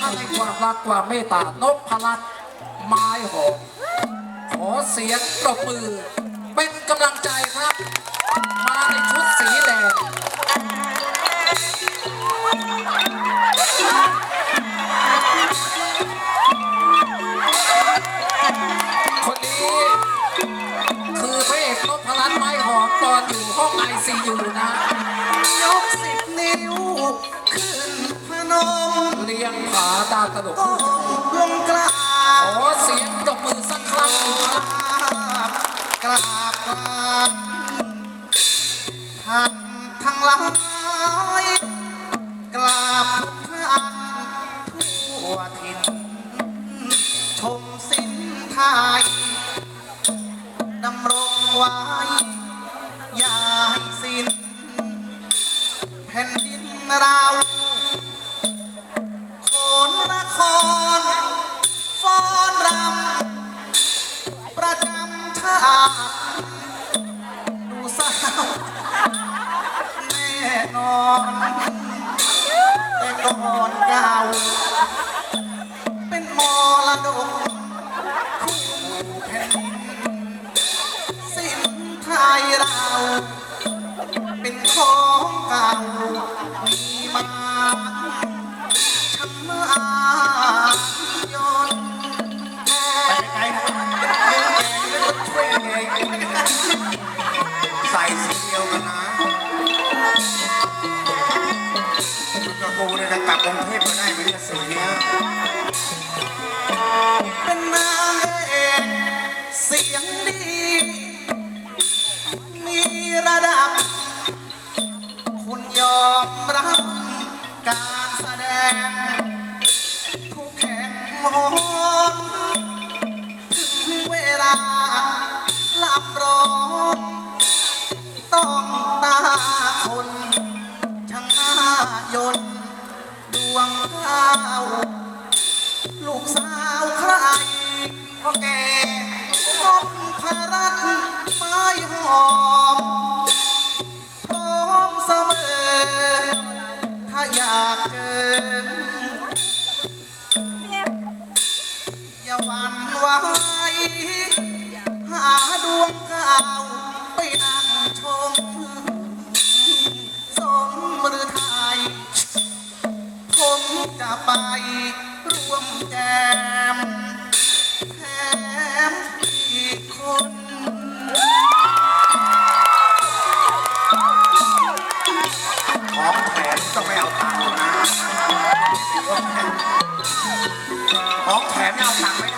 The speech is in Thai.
ท่าให้ความรักความเมตตานพรัตน์ไม้หอมขอเสียงตบมือ เป็นกำลังใจครับ มาในชุดสีแดงคนนี้คือพระเอกนพรัตน์ไม้หอมตอนอยู่ห้องไอซียูนะ ยกสิบนิ้ว ขึ้นพนม เลี้ยงผาดาวตลกก้มลงกราบขอเสียงตบมือสักครั้งครับกราบกราบท่านทั้งหลายกราบท่านทั่วถิ่นชมสินไทยดำรงไว้อย่าให้สิ้นแผ่นดินเรา ดูสาวแน่นอนแต่ก่อนเก่าเป็นมรดกคู่แผ่นดินสิ้นไทยเรา เป็นของเก่ามีมา ใส่สีเดียวกันนะคุณกระกูเนี่ยกลับกรุงเทพมาได้ไหมเนี่ยสีเนี้ยเป็นนางเอกเสียงดี มีระดับ คุณยอมรับการ ดวงดาวลูกสาวใครก็แก่พบพระรัตไม้หอมพร้อมเสมอ ถ้าอยากเจอ ไปร่วมแจมแถมอีกคน ของแถมต้องไม่เอาตังค์นะ ของแถมไม่เอาตังค์ไม่ได้